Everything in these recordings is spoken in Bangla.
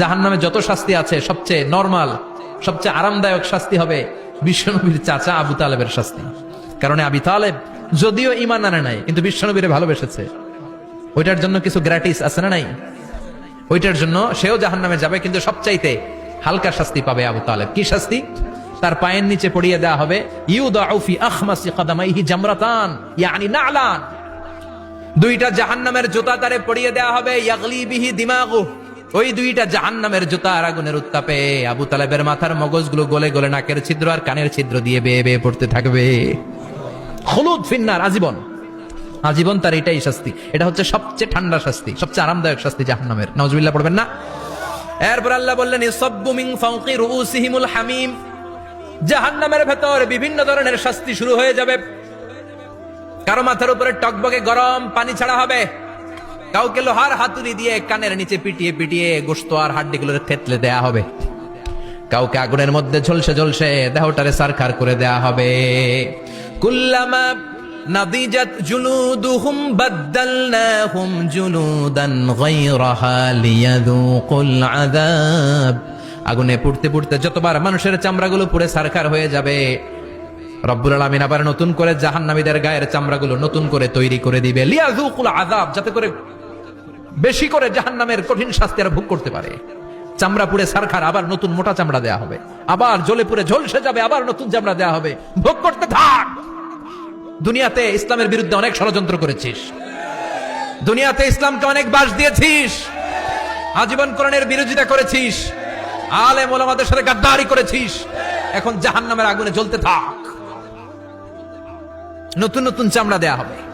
জাহান নামে যত শাস্তি আছে, সবচেয়ে নর্মাল সবচেয়ে আরামদায়ক শাস্তি হবে বিশ্বনবীর চাচা আবু তালেবের শাস্তি। কারণ আবি তালেব যদিও ইমান আনে নাই, কিন্তু বিশ্বনবীরে ভালোবেসেছে। ওইটার জন্য কিছু গ্র্যাটিস আছে না নাই? ওইটার জন্য সেও জাহান নামে যাবে, কিন্তু সবচাইতে হালকা শাস্তি পাবে আবু তালেব। কি শাস্তি? তার পায়ের নিচে পড়িয়ে দেওয়া হবে জামরাতান, ইয়ানি নালান। দুইটা জাহান্নামের জুতা তারে পড়িয়ে দেওয়া হবে, ইয়াগলি বিহি দিমাগু ওই দুইটা জাহান্নামের আর আগুনের উত্তাপে আবু তালেবের মাথার মগজগুলো গলে গলে নাকের ছিদ্র আর কানের ছিদ্র দিয়ে বেয়ে বেয়ে পড়তে থাকবে। হলুদ ফিন্নার আজীবন। আজীবন তার এটাই শাস্তি। এটা হচ্ছে সবচেয়ে ঠান্ডা শাস্তি, সবচেয়ে আরামদায়ক শাস্তি জাহান্নামের। নজবিল্লাহ পড়বেন না? এরপর আল্লাহ বললেন মিন ফাওকি রুউসিহিমুল হামিম। জাহান্নামের ভেতর বিভিন্ন ধরনের শাস্তি শুরু হয়ে যাবে। কারও মাথার উপরে টকবকে গরম পানি ছাড়া হবে। কাউকে লোহার হাতুড়ি দিয়ে কানের নিচে পিটিয়ে পিটিয়ে গোস্ত আর হাড্ডিগুলো থেতলে দেয়া হবে। কাউকে আগুনের মধ্যে ঝলসে ঝলসে দেহটারে সারখার করে দেয়া হবে। কুল্লামা নাদিজাত জুনুদুহুম বাদদালনাহুম জুনুদান গায়রাহা লিয়াযুকুল আযাব। আগুনে পুড়তে পুড়তে যতবার মানুষের চামড়াগুলো পুড়ে সারখার হয়ে যাবে, রব্বুল আলামিন আবার নতুন করে জাহান্নামীদের গায়ের চামড়াগুলো নতুন করে তৈরি করে দিবে। লিয়াযুকুল আযাব, যাতে করে বেশি করে জাহান্নামের কঠিন শাস্তি আর ভোগ করতে পারে। চামড়া পুড়ে সারখার আবার নতুন মোটা চামড়া দেয়া হবে। আবার জ্বলে পুড়ে ঝলসে যাবে, আবার নতুন চামড়া দেয়া হবে। ভোগ করতে থাক! দুনিয়াতে ইসলামের বিরুদ্ধে অনেক ষড়যন্ত্র করেছিস। দুনিয়াতে ইসলামকে অনেক বাস দিয়েছিস। আজীবন কোরআনের বিরোধিতা করেছিস। আলে ওলামাদের সাথে গাদ্দারি করেছিস। এখন জাহান্নামের আগুনে জ্বলতে থাক। নতুন নতুন চামড়া দেয়া হবে।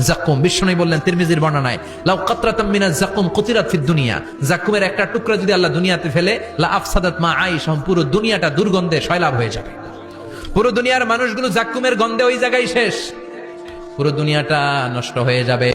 জাকুম বিষ্ণু বললেন, তিরমিজির বর্ণনায়, লাউ কাতরাতাম মিনা জাকুম কুতিরাত ফিদ দুনিয়া। জাকুমের একটা টুকরা যদি আল্লাহ দুনিয়াতে ফেলে, লা আফসাদাত মা আইশ পুরো দুনিয়াটা দুর্গন্ধে শয়লাভ হয়ে যাবে। পুরো দুনিয়ার মানুষগুলো জাকুমের গন্ধে ওই জায়গায় শেষ। পুরো দুনিয়াটা নষ্ট হয়ে যাবে।